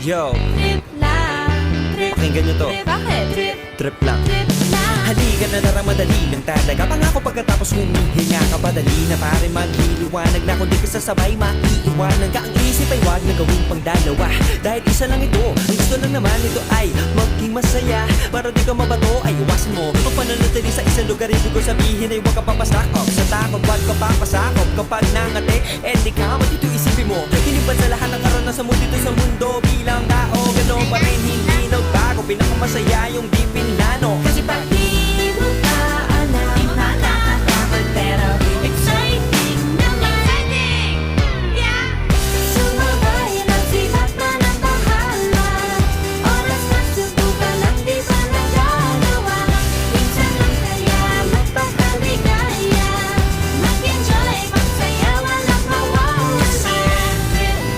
Yo, Trip lang, trip, pakinggan nyo to. trip, bakit? Trip, Trip lang. Trip lang Halika na tara madali lang talaga. Pangako pagkatapos humihinga ka padali na pare. Magliliwanag na Kung di ka sasabay maiiwanan ka. Ang isip ay wag na gawing pang dalawa. Dahil isa lang ito Ang gusto lang naman ito ay maging masaya. Para di ka mabato ay iwasan mo. Pag pananatili sa isang lugar Ibig ko sabihin ay huwag ka papasakop. Sa takot wag ka papasakop. Kapag nangate eh di ka Dito isipin mo? Hindi ba sa lahat ng karanasan mo dito sa mundo Bilang Pinakamasaya